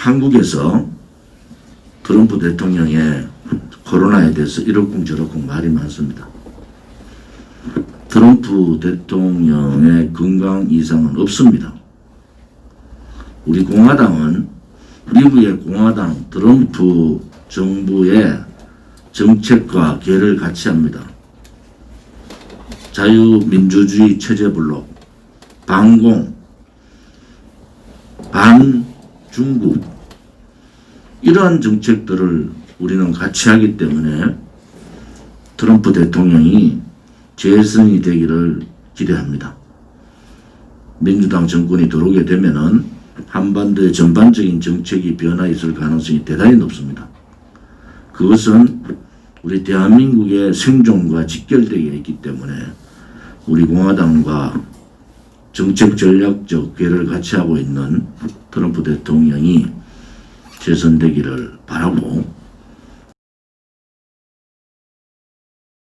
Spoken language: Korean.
한국에서 트럼프 대통령의 코로나에 대해서 이렇쿵 저렇쿵 말이 많습니다. 트럼프 대통령의 건강 이상은 없습니다. 우리 공화당은 미국의 공화당 트럼프 정부의 정책과 계를 같이 합니다. 자유민주주의 체제블록, 반공, 반 중국 이러한 정책들을 우리는 같이 하기 때문에 트럼프 대통령이 재선이 되기를 기대합니다. 민주당 정권이 들어오게 되면은 한반도의 전반적인 정책이 변화 있을 가능성이 대단히 높습니다. 그것은 우리 대한민국의 생존과 직결되어 있기 때문에 우리 공화당과 정책 전략적 괴를 같이 하고 있는 트럼프 대통령이 재선되기를 바라고